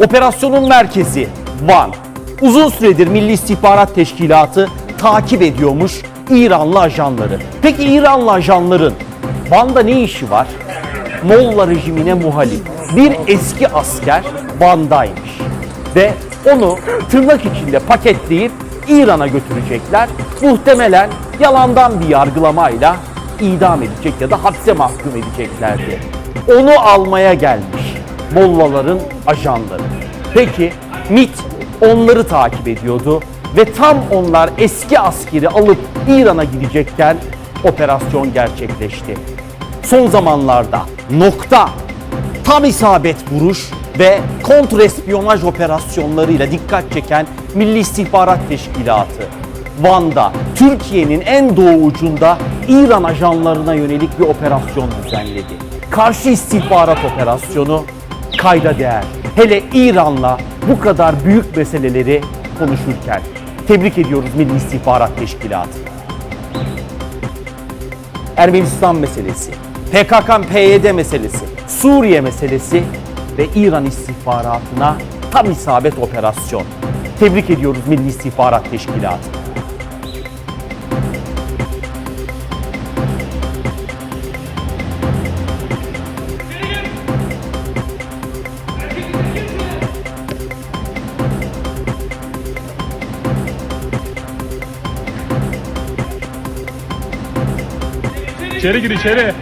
Operasyonun merkezi Van. Uzun süredir Milli İstihbarat Teşkilatı takip ediyormuş İranlı ajanları. Peki İranlı ajanların Van'da ne işi var? Molla rejimine muhalif bir eski asker Van'daymış. Ve onu tırnak içinde paketleyip İran'a götürecekler. Muhtemelen yalandan bir yargılamayla idam edecek ya da hapse mahkum edeceklerdi. Onu almaya gelmiş Mollaların ajanları. Peki MIT onları takip ediyordu ve tam onlar eski askeri alıp İran'a gidecekken operasyon gerçekleşti. Son zamanlarda nokta tam isabet vuruş ve kontrespiyonaj operasyonlarıyla dikkat çeken Milli İstihbarat Teşkilatı Van'da Türkiye'nin en doğu ucunda İran ajanlarına yönelik bir operasyon düzenledi. Karşı istihbarat operasyonu kayda değer. Hele İran'la bu kadar büyük meseleleri konuşurken. Tebrik ediyoruz Milli İstihbarat Teşkilatı. Ermenistan meselesi, PKK-PYD meselesi, Suriye meselesi ve İran istihbaratına tam isabet operasyon. Tebrik ediyoruz Milli İstihbarat Teşkilatı. İçeri gir içeri.